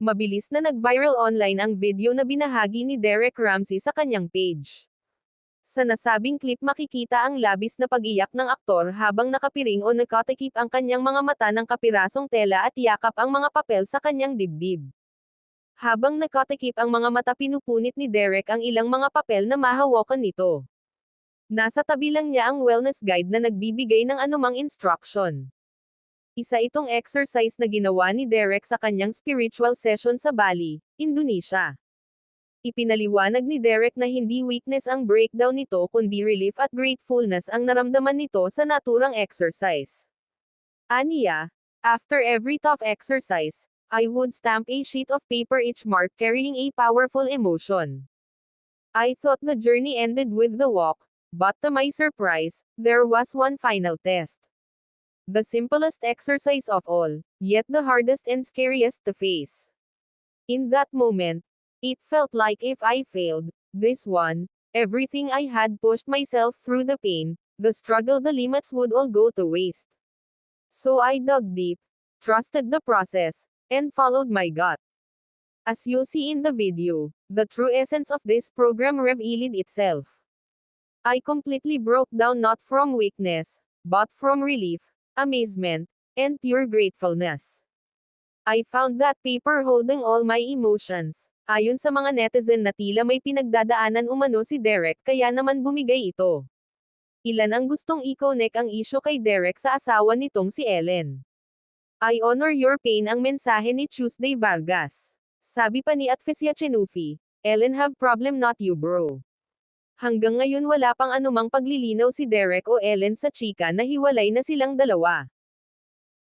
Mabilis na nag-viral online ang video na binahagi ni Derek Ramsey sa kanyang page. Sa nasabing clip makikita ang labis na pag-iyak ng aktor habang nakapiring o nakatikip ang kanyang mga mata ng kapirasong tela at yakap ang mga papel sa kanyang dibdib. Habang nakatikip ang mga mata pinupunit ni Derek ang ilang mga papel na mahawakan nito. Nasa tabi lang niya ang wellness guide na nagbibigay ng anumang instruction. Isa itong exercise na ginawa ni Derek sa kanyang spiritual session sa Bali, Indonesia. Ipinaliwanag ni Derek na hindi weakness ang breakdown nito kundi relief at gratefulness ang naramdaman nito sa naturang exercise. Aniya, after every tough exercise, I would stamp a sheet of paper each mark carrying a powerful emotion. I thought the journey ended with the walk, but to my surprise, there was one final test. The simplest exercise of all, yet the hardest and scariest to face. In that moment, it felt like if I failed, this one, everything I had pushed myself through the pain, the struggle, the limits would all go to waste. So I dug deep, trusted the process, and followed my gut. As you'll see in the video, the true essence of this program revealed itself. I completely broke down not from weakness, but from relief, amazement, and pure gratefulness. I found that paper holding all my emotions. Ayon sa mga netizen na tila may pinagdadaanan umano si Derek kaya naman bumigay ito. Ilan ang gustong i-connect ang isyo kay Derek sa asawa nitong si Ellen. I honor your pain ang mensahe ni Tuesday Vargas. Sabi pa ni Atfesia Chenufi, Ellen have problem not you bro. Hanggang ngayon wala pang anumang paglilinaw si Derek o Ellen sa chika na hiwalay na silang dalawa.